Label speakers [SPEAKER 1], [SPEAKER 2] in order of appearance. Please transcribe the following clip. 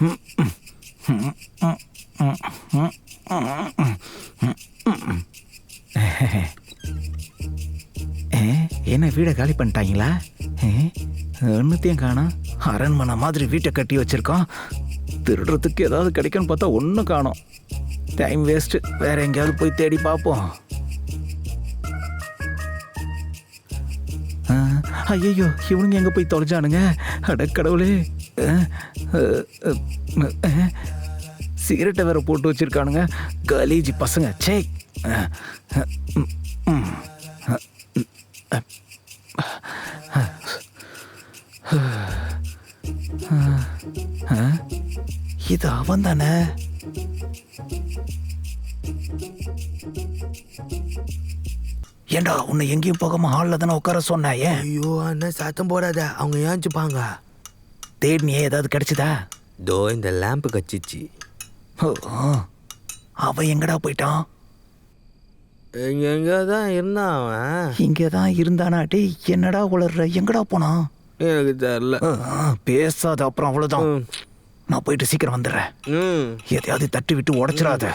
[SPEAKER 1] என்ன வீடை காலி பண்ணிட்டாங்களா? ஒன்றுத்தையும் காணோம் அரண்மனை மாதிரி வீட்டை கட்டி வச்சுருக்கோம் திருடுறதுக்கு ஏதாவது கிடைக்கும்னு பார்த்தா ஒன்றும் காணும். டைம் வேஸ்ட்டு வேறு எங்கேயாவது போய் தேடி பார்ப்போம். ஐயோ இவனுங்க எங்கே போய் தொலைஞ்சானுங்க? அட சிகரெட்டை வேற போட்டு வச்சிருக்கானுங்க. கலீஜி பசங்க சே இது அவன் தானே? ஏண்டா உன்னை எங்கேயும் போகாம ஹாலில் தானே உட்கார சொன்னேன் ஏன்?
[SPEAKER 2] ஐயோ அண்ணன் சத்தம் போடாத. அவங்க ஏஞ்சுப்பாங்க
[SPEAKER 1] தேடினியே ஏதாவது கிடைச்சதா?
[SPEAKER 2] தோ இந்த லேம்பு கச்சிச்சு.
[SPEAKER 1] அவன் எங்கடா போயிட்டான்?
[SPEAKER 2] எங்க தான் இருந்தான் அவன்.
[SPEAKER 1] இங்கே தான் இருந்தானா? டேய் என்னடா உளர்ற? எங்கடா போனான்?
[SPEAKER 2] எனக்கு
[SPEAKER 1] ஆ, பேசாத அப்புறம் அவ்வளோதான். நான் போயிட்டு சீக்கிரம் வந்துடுறேன்.
[SPEAKER 2] ம்.
[SPEAKER 1] எதையாவது தட்டி விட்டு உடைச்சிடாத.